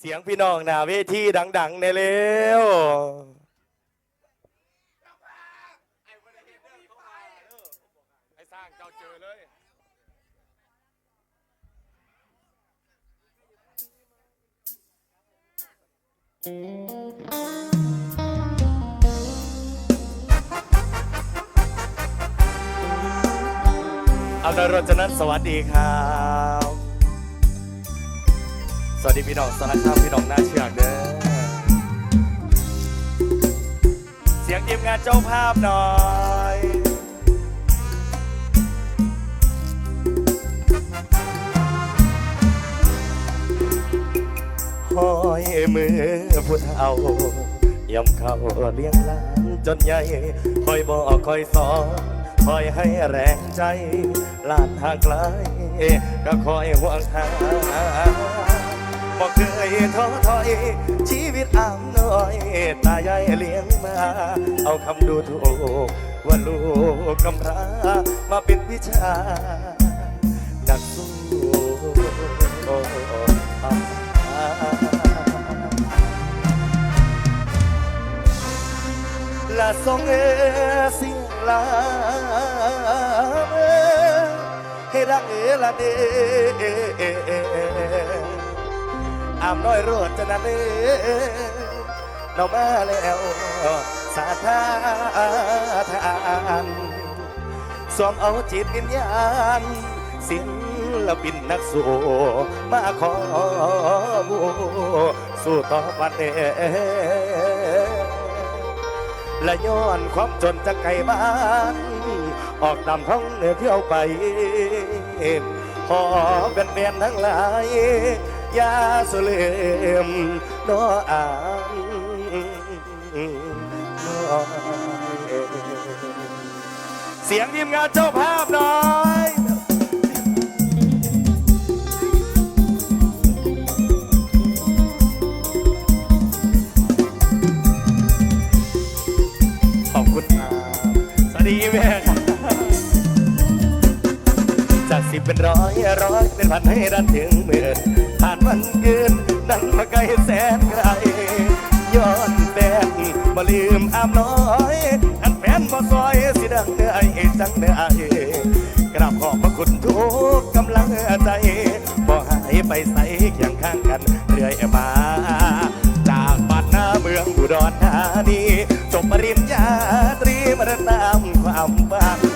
เสียงพี่น้องหน้าเวทีดัง ๆ ในเร็วไอ้สร้างเจ้าเจอเลย เอาดารจนั้นสวัสดีครับ สวัสดีพี่น้องสารคามพี่น้องหน้าเชือกเด้อ เสียงทีมงานเจ้าภาพหน่อยห้อยมือผู้เฒ่ายำเข้าเลี้ยงหลานจนใหญ่คอยบอกคอยสอนคอยให้แรงใจลาดทางไกลก็คอยห่วงหา บอกเคยท้อถอย ชีวิตอ่ามน้อย ตายายเลี้ยงมา เอาคำดูถูกว่าลูกกำพร้ามาเป็นวิชานักสู้ละสองเอสียงลาให้รักเอละเด อามน้อยรดจะนั่นเอเรามาแล้ว สาธาทานสวมเอาจิตวิญญาณศิลปินนักสู้มาขอบูสู้ต่อปันเอและย้อนความจนจากไกลบ้าน ออกตามท้องเหนือเที่ยวไปพอเป็นเบียนทั้งหลาย ยาสุเลมนออางนอเอเสียงทีมงานเจ้าภาพหน่อย เป็นร้อยร้อยเป็นพันให้รันถึงหมื่นผ่านวันเกินนั้นมาไกลแสนไกลย้อนแฟนมาลืมอามน้อยอันแฟนบ่ซอยสิดังเนื้อไอ้จังเนื้อไอ้กราบขอบพระคุณทุกกำลังใจบ่หายไปใส่เคียงข้างกันเรื่อยมาจากบ้านนาเมืองอุดรธานีจบปริญญาตรีมาตามความฝัน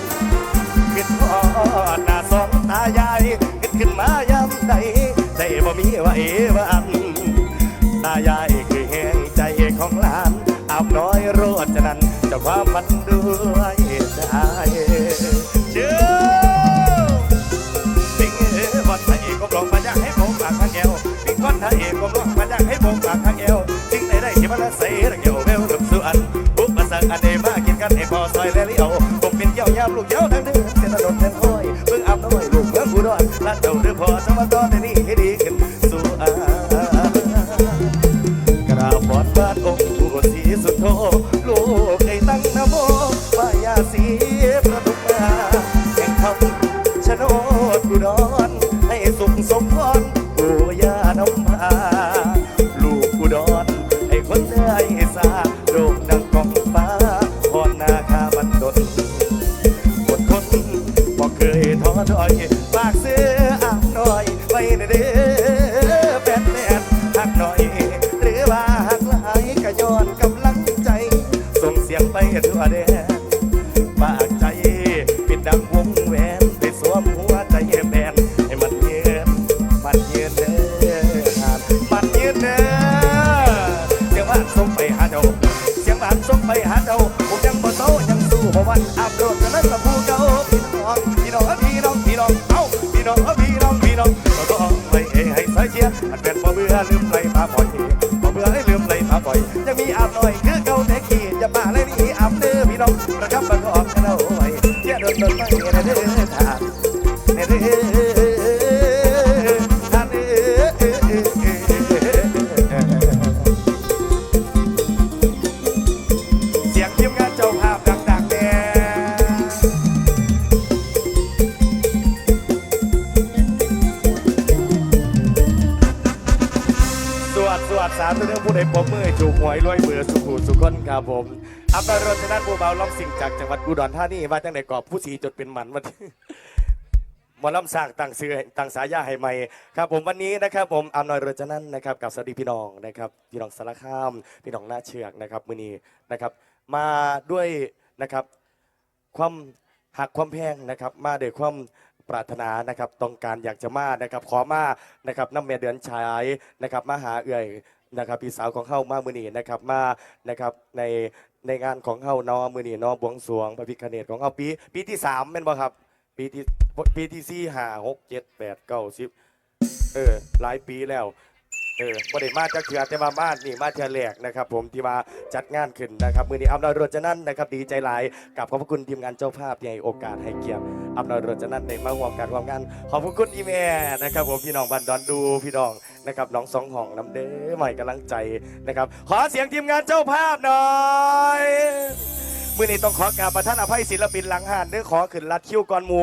ใดใจบ่มีไหววันตายายคือแห่งใจของหลานอาบน้อยโรดจนั้นจะความมันด้วยใจเชื่อสิงเอ๋บอดไทยก็ลองมาอยากให้ผมปากข้างเอวสิงก้อนไทยก็ลองมาอยากให้ผมปากข้างเอวสิงใดได้ที่มันใส่ระเกี่ยวเวลกับสุอันบุกมาสั่งอันเดมากินกันให้พอซอยและเลี้ยวผมเป็นเกี่ยวยามลูกเย้าทั้งเดือนเส้นถนนเส้นห้ อุดรลา อยไว้ในเด้อแฟนแฟนหักหน่อย หรือว่าหักหลายก็ย้อนกำลังใจ ส่งเสียงไปทั่วแดนฝากใจ ปิดดังวงแหวนไปสวมหัวใจแบนให้มันเยืนมันเยืนเด้อมันเยืนเด้อเสียงบ้านส่งไปหาเจ้าเสียงบ้านส่งไปหาเจ้าผมยังบ่โตยังสู้บ่วันอาบโดดจะนั้นละผู้เก่าพี่น้องพี่น้องพี่น้องพี่น้องเอ้าพี่น้องพี่น้องพี่น้อง วนดสสามตัวเรื่อผู้ใดปมมือจูบหวยรวยเบื่อสุขุสุขคนครับผมอับดารชนะบัวเบาล้อมสิ่งจากจังหวัดอุดรธานีมาจังไหนกอบผู้สีจดเป็นหมันมาหมอลำสร้างตั้งซื้อตั้งสายาให้ใหม่ครับ ผมวันนี้นะครับ ผมอำนวยโรจนันท์นะครับกับสวัสดีพี่น้องนะครับพี่น้องสารคามพี่น้องหน้าเชือกนะครับมือนีนะครับ มาด้วยนะครับความหักความแพงนะครับ มาด้วยความ ปรารถนานะครับต้องการอยากจะมานะครับขอมานะครับน้ำเมียเดือนชายนะครับมาหาเอื่อยนะครับพี่สาวของเฮามามือนีนะครับมานะครับในในงานของเฮาเนอมือนีเนอบวงสรวงพระพิคเนตของเฮาปีปีที่สามเป็นบ่ครับปีที่ปีที่สี่ห้าหกเจ็ดแปดเก้าสิบเออหลายปีแล้ว เออบ่ได้มาจากเถื่อแต่มาบ้านนี่มาเถื่อแหลกนะครับ ผมที่มาจัดงานขึ้นนะครับมือนี้อำนวยรจนั่นนะครับดีใจหลายกับขอบคุณทีมงานเจ้าภาพที่ให้โอกาสให้เกียรติอำนวยรจนั่นในมาร่วมการร่วมงาน ขอบคุณอีเมนะครับผมพี่น้องบันดอนดูพี่น้องนะครับน้องสองห้องน้ำเด้อใหม่กำลังใจนะครับ ขอเสียงทีมงานเจ้าภาพหน่อยมือนี้ต้องขอกราบประท่านอภัยศิลปินหลังหานเด้อขอขึ้นลัดคิวก่อนมู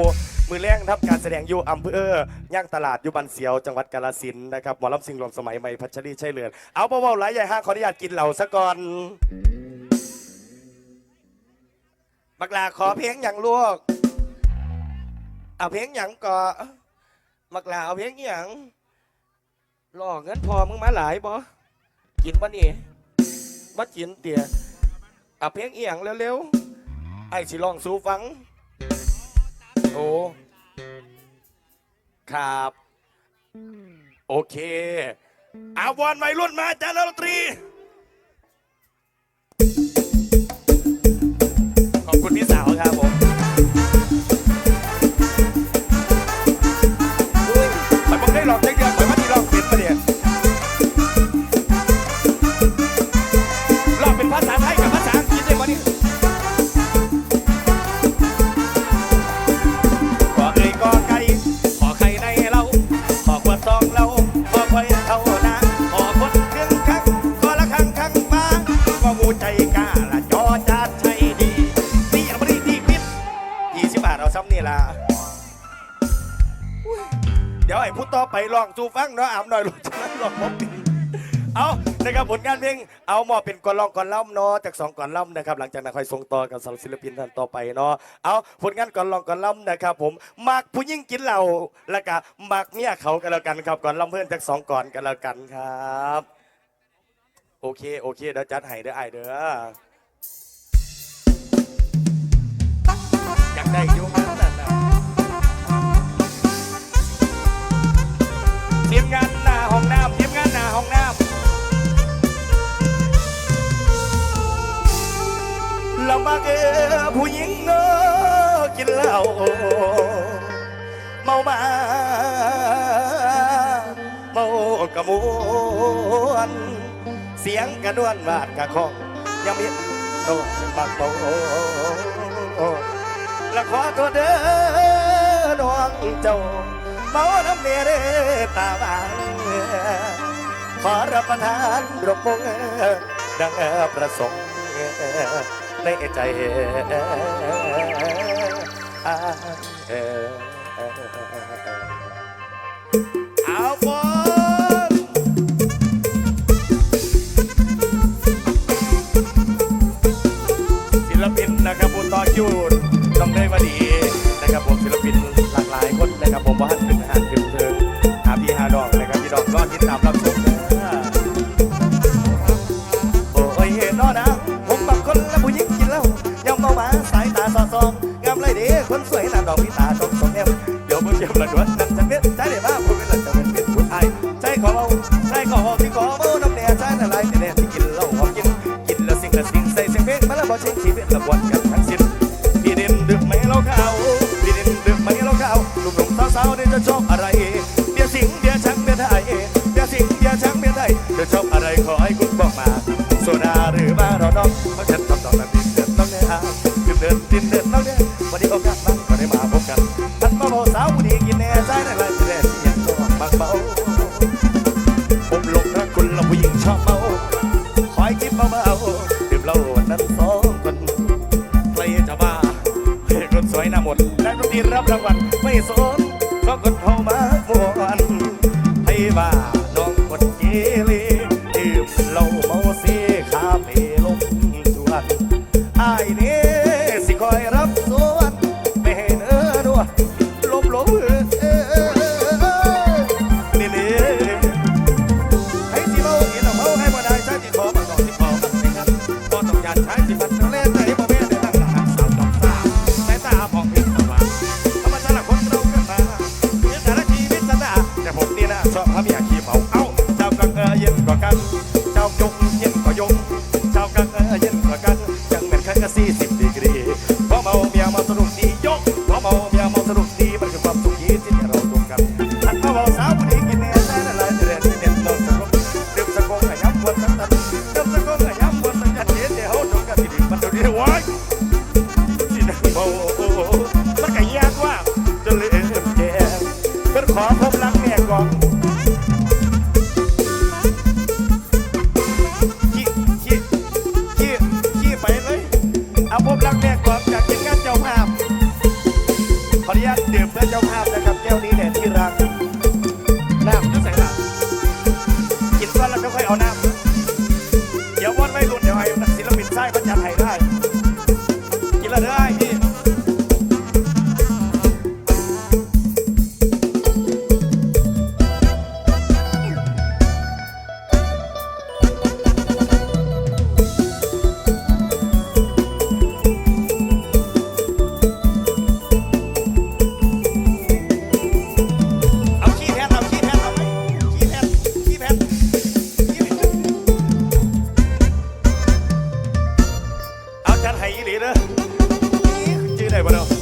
มือแรงทับการแสดงอยู่อำเภอย่างตลาดอยู่บันเสียวจังหวัดกาฬสินธุ์นะครับหมอลำสิงห์รวมสมัยใหม่พัชรีใช่เลือนเอาเบาๆหลายใหญ่ห้าขออนุญาตกินเหล่าซะก่อนบักลาขอเพลงอย่างลวกเอาเพลงอย่างก่อบักลาเอาเพลงอย่างรอเงินพอมึงมาหลายบ่กินบ่นี่บ่กินเตี๋ยเอาเพลงเอียงเร็วๆไอ้สิลองสู้ฟัง โอ้ครับ โอเค อาวอนวัยรุ่นมาจานดนตรี ขอบคุณพี่สาวครับผมาเอาซ้ำนี่ล่ะเดี๋ยวไอ้พูดต่อไปลองจูฟังเนาะอ่ำหน่อยลูกจะนั้นลองพบเอานะครับผลงานเพลงเอาหมอบเป็นก่อนลองก่อนล่ำเนาะจากสองก่อนล่ำนะครับหลังจากนั้นค่อยส่งต่อกับสำหรับศิลปินท่านต่อไปเนาะเอาผลงานก่อนลองก่อนล่ำนะครับผมมักผู้ยิ่งกินเหล้าแล้วก็มักเมียเขากันแล้วกันครับก่อนล่ำเพื่อนจากสองก่อนกันแล้วกันครับ โอเคโอเคเดี๋ยวจัดให้เด้อไอเด้อ อยากได้อยุ่งนั้นนะทีมงานหน้าห้องน้ำทีมงานหน้าห้องน้ำลำบากเออผู้หญิงเออกินเหล้าเมามาเมากระมวนเสียงกระดวนบาดกระคองยังมีโดนบักเมาและขอโทษเด้อน้องเจ้าเมาน้ำเนยเด้อตาบางขอรับประทานรบมงดังประสงค์ในใจเอาบอ น้องเพราะฉันทำดอกแบบดินเดินต้องเนี่ยอาดินเดินดินเดินต้องเนี่ยวันนี้โอกาสมาก็ได้มาพบกันทันมาโบสาวผู้ดีกินแน่ใจได้เลยจะได้ที่ยังชอบบางเบาผมหลงรักคุณเราผู้หญิงชอบเมาคอยกินเบาๆดื่มเหล้าวันนั้นสองคนใครจะมาเฮ้คนสวยหน้าหมดและดนตรีรับรางวัลไม่สน You why? จัดให้อีหลีเด้อจื้อได้บ่เนาะ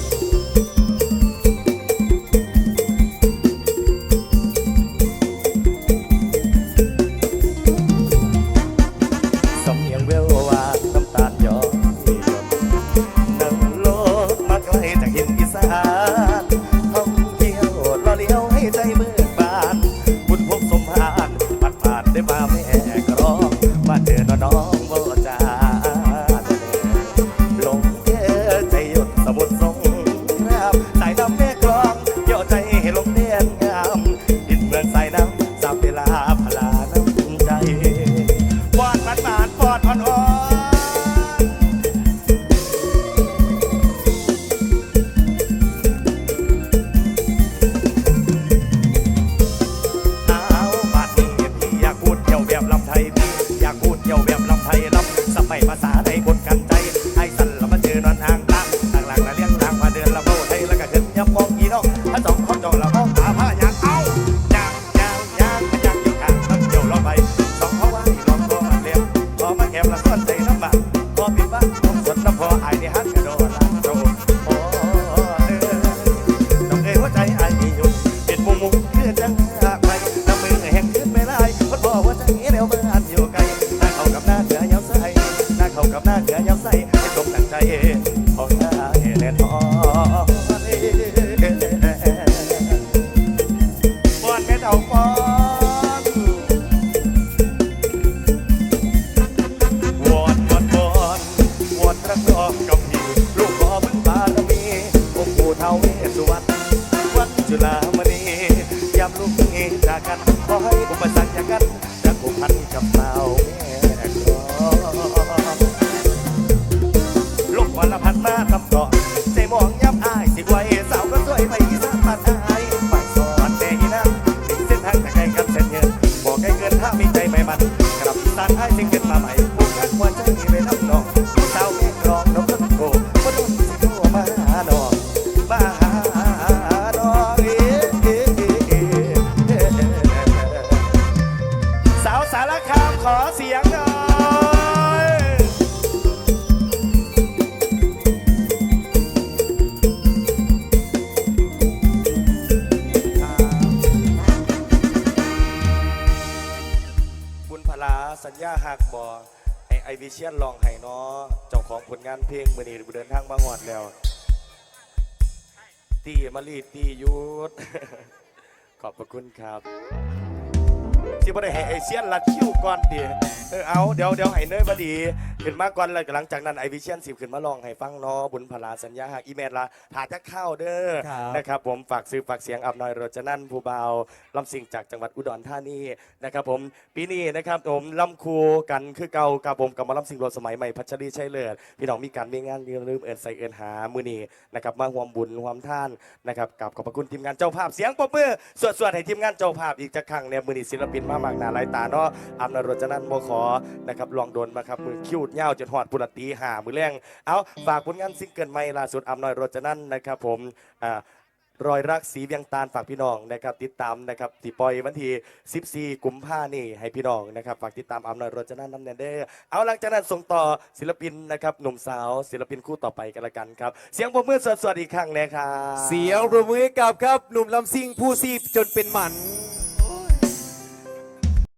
come back. วิเชียนลองไห้เนาะเจ้าของผลงานเพลงมือนี้เดินทางมาหอดแล้วตีมารีตียุทธขอบพระคุณครับ ที่บ่ได้ให้ไอเซียนลัดคิวก่อนดิเออเอาเดี๋ยวเดี๋ยวให้เนยมาดีขึ้นมาก่อนเลยหลังจากนั้นไอวิเชียนสิบขึ้นมาลองให้ฟังเนอบุญพลาสัญญาหักอีเมลละถาจะเข้าเด้อนะครับผมฝากซื้อฝากเสียงอับหน่อยโรจนันผู้เบาลำสิงจากจังหวัดอุดรธานีนะครับผมปีนี้นะครับผมลำคูกันคือเก่ากับผมกับมาลำสิงรวสมัยใหม่พัชรีชัยเลิศพี่น้องมีการมีงานมีลืมเอินใส่เอินหามือนีนะครับมาห่วมบุญห่วมท่านนะครับกับขอบพระคุณทีมงานเจ้าภาพเสียงปรมือสวดๆให้ทีมงานเจ้าภาพอีกจัขังเนี่ยมือนีศิลปินมามากหนาหลายตาเนาะอำนาจรจนั้นโมขอนะครับลองโดนมาครับมือคิ้วเง่าจนหอดปุรตีหามือแรงเอาฝากผลงานซิงเกิลใหม่ล่าสุดอำนาจรจนั้นนะครับผมอ่ารอยรักสีเวียงตาลฝากพี่น้องนะครับติดตามนะครับตีปล่อยวันที่14กุมภานี่ให้พี่น้องนะครับฝากติดตามอำนวยรจนาน้ำเนนเด้เอาหลังจากนั้นส่งต่อศิลปินนะครับหนุ่มสาว ศิลปินคู่ต่อไปกันละกันครับ เสียงปรบมือสดๆอีกครั้งนะครับเสียงปรบมือกับครับหนุ่มลำซิ่งผู้ซีบจนเป็นหมัน